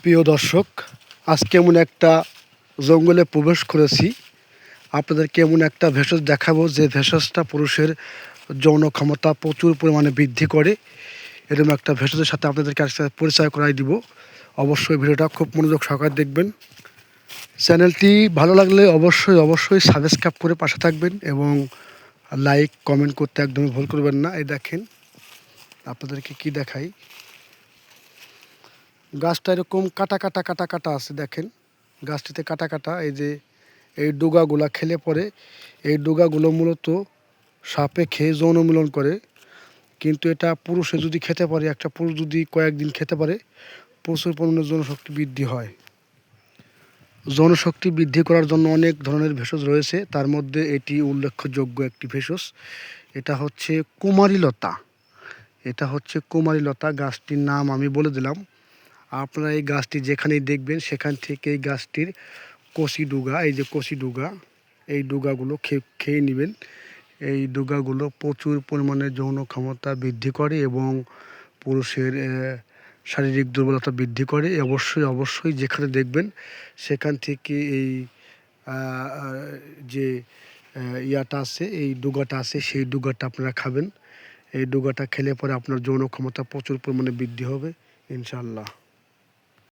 প্রিয় দর্শক, আজকে এমন একটা জঙ্গলে প্রবেশ করেছি। আপনাদেরকে এমন একটা ভেষজ দেখাবো, যে ভেষজটা পুরুষের যৌন ক্ষমতা প্রচুর পরিমাণে বৃদ্ধি করে। এরকম একটা ভেষজের সাথে আপনাদেরকে আজকে পরিচয় করাই দিব। অবশ্যই ভিডিওটা খুব মনোযোগ সহকারে দেখবেন। চ্যানেলটি ভালো লাগলে অবশ্যই অবশ্যই সাবস্ক্রাইব করে পাশে থাকবেন এবং লাইক, কমেন্ট করতে একদমই ভুল করবেন না। এই দেখেন, আপনাদেরকে কি দেখাই। গাছটা এরকম কাটা কাটা কাটা কাটা আছে, দেখেন। গাছটিতে কাটা কাটা, এই যে এই ডুগাগুলা খেলে পরে এই ডোগাগুলো মূলত সাপে খেয়ে যৌন মিলন করে। কিন্তু এটা পুরুষে যদি খেতে পারে, একটা পুরুষ যদি কয়েকদিন খেতে পারে, প্রচুর পরিমাণে জনশক্তি বৃদ্ধি হয়। জনশক্তি বৃদ্ধি করার জন্য অনেক ধরনের ভেষজ রয়েছে। তার মধ্যে এটি উল্লেখযোগ্য একটি ভেষজ। এটা হচ্ছে কুমারীলতা। এটা হচ্ছে কুমারীলতা, গাছটির নাম আমি বলে দিলাম। আপনারা এই গাছটি যেখানেই দেখবেন, সেখান থেকে এই গাছটির কষি ডুগা, এই যে কষি ডুগা, এই ডুগাগুলো খেয়ে খেয়ে নেবেন। এই ডুগাগুলো প্রচুর পরিমাণে যৌন ক্ষমতা বৃদ্ধি করে এবং পুরুষের শারীরিক দুর্বলতা বৃদ্ধি করে। অবশ্যই অবশ্যই যেখানে দেখবেন, সেখান থেকে এই যে ইয়াটা আছে, এই ডুগাটা আছে, সেই ডুগাটা আপনারা খাবেন। এই ডুগাটা খেলে পরে আপনার যৌন ক্ষমতা প্রচুর পরিমাণে বৃদ্ধি হবে ইনশাল্লাহ